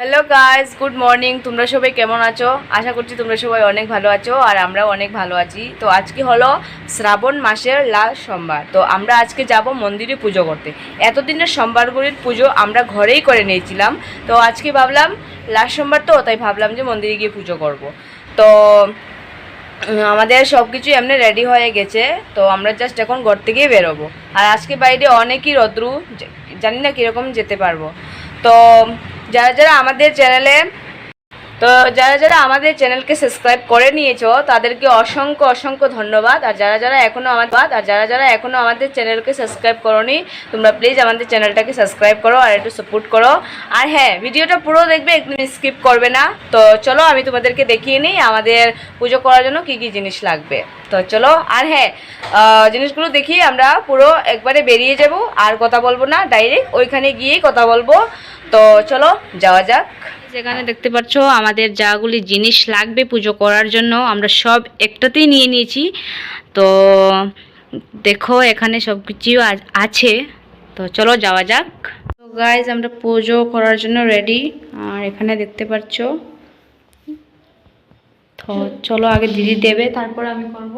Hello guys good morning তোমরা সবাই কেমন আছো? আশা করছি তোমরা সবাই অনেক ভালো আছো আর আমরাও অনেক ভালো আছি। তো আজকে হলো শ্রাবণ মাসের লাস্ট সোমবার। তো আমরা আজকে যাব মন্দিরে পুজো করতে। এতদিনের সোমবারগুলির পুজো আমরা ঘরেই করে নিয়েছিলাম। তো আজকে ভাবলাম, লাস্ট সোমবার তো, তাই ভাবলাম যে মন্দিরে গিয়ে পুজো করব। তো আমাদের সব কিছু এমনি রেডি হয়ে গেছে। তো আমরা জাস্ট এখন ঘর থেকেই বেরোবো। আর আজকে বাইরে অনেকই রদ্রু, জানি না কীরকম যেতে পারব। তো যারা যারা আমাদের চ্যানেলে, তো যারা যারা আমাদের চ্যানেলকে সাবস্ক্রাইব করে নিয়েছো, তাদেরকে অসংখ্য অসংখ্য ধন্যবাদ। আর যারা যারা এখনও আমার আর যারা যারা এখনও আমাদের চ্যানেলকে সাবস্ক্রাইব করোনি, তোমরা প্লিজ আমাদের চ্যানেলটাকে সাবস্ক্রাইব করো আর একটু সাপোর্ট করো। আর হ্যাঁ ভিডিওটা পুরো দেখবে একদম স্কিপ করবে না। তো চলো, আমি তোমাদেরকে দেখিয়ে নিই আমাদের পুজো করার জন্য কী কী জিনিস লাগবে। তো চলো, আর হ্যাঁ জিনিসগুলো দেখিয়ে আমরা পুরো একবারে বেরিয়ে যাব, আর কথা বলব না ডাইরেক্ট ওইখানে গিয়েই কথা বলব। তো চলো যাওয়া যাক। যেখানে দেখতে পাচ্ছ আমাদের যাগুলি জিনিস লাগবে পুজো করার জন্য আমরা সব একটাতেই নিয়ে নিয়েছি। তো দেখো এখানে সব কিছু আছে। তো চলো যাওয়া যাক। তো গাইজ আমরা পুজো করার জন্য রেডি আর এখানে দেখতে পাচ্ছ তো চলো আগে দিদি দেবে তারপর আমি করব।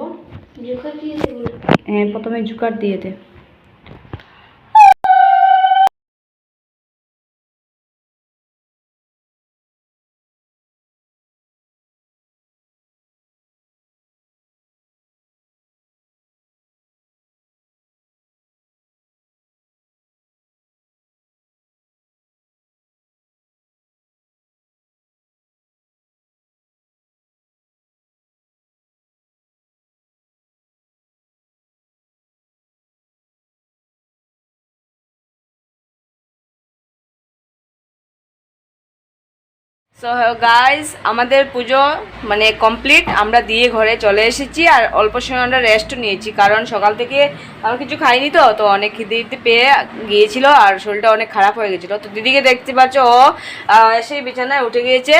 হ্যাঁ প্রথমে জুকার দিয়ে দে। সো গাইজ আমাদের পুজো মানে কমপ্লিট আমরা দিয়ে ঘরে চলে এসেছি আর অল্প সময় আমরা রেস্টও নিয়েছি। কারণ সকাল থেকে আমরা কিছু খাইনি তো তো অনেক খিদে পেয়ে গিয়েছিল আর শরীরটা অনেক খারাপ হয়ে গেছিল। তো দিদিকে দেখতে পাচ্ছ, ও এসে বিছানায় উঠে গিয়েছে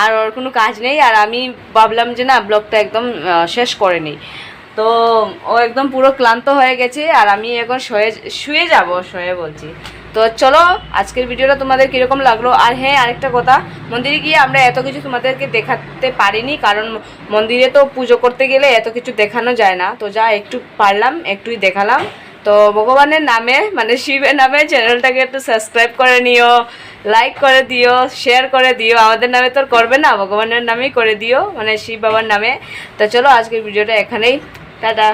আর ওর কোনো কাজ নেই আর আমি ভাবলাম যে না, ব্লগটা একদম শেষ করে নিই। তো ও একদম পুরো ক্লান্ত হয়ে গেছে আর আমি এখন শুয়ে শুয়ে যাব, শুয়ে বলছি। তো চলো, আজকের ভিডিওটা তোমাদের কীরকম লাগল? আর হ্যাঁ আরেকটা কথা, মন্দিরে গিয়ে আমরা এত কিছু তোমাদেরকে দেখাতে পারিনি, কারণ মন্দিরে তো পুজো করতে গেলে এত কিছু দেখানো যায় না। তো যা, একটু পারলাম, একটুই দেখালাম। তো ভগবানের নামে মানে শিবের নামে চ্যানেলটাকে একটু সাবস্ক্রাইব করে নিও লাইক করে দিও শেয়ার করে দিও। আমাদের নামে তো করবে না, ভগবানের নামেই করে দিও মানে শিব বাবার নামে। তো চলো, আজকের ভিডিওটা এখানেই। টাটা।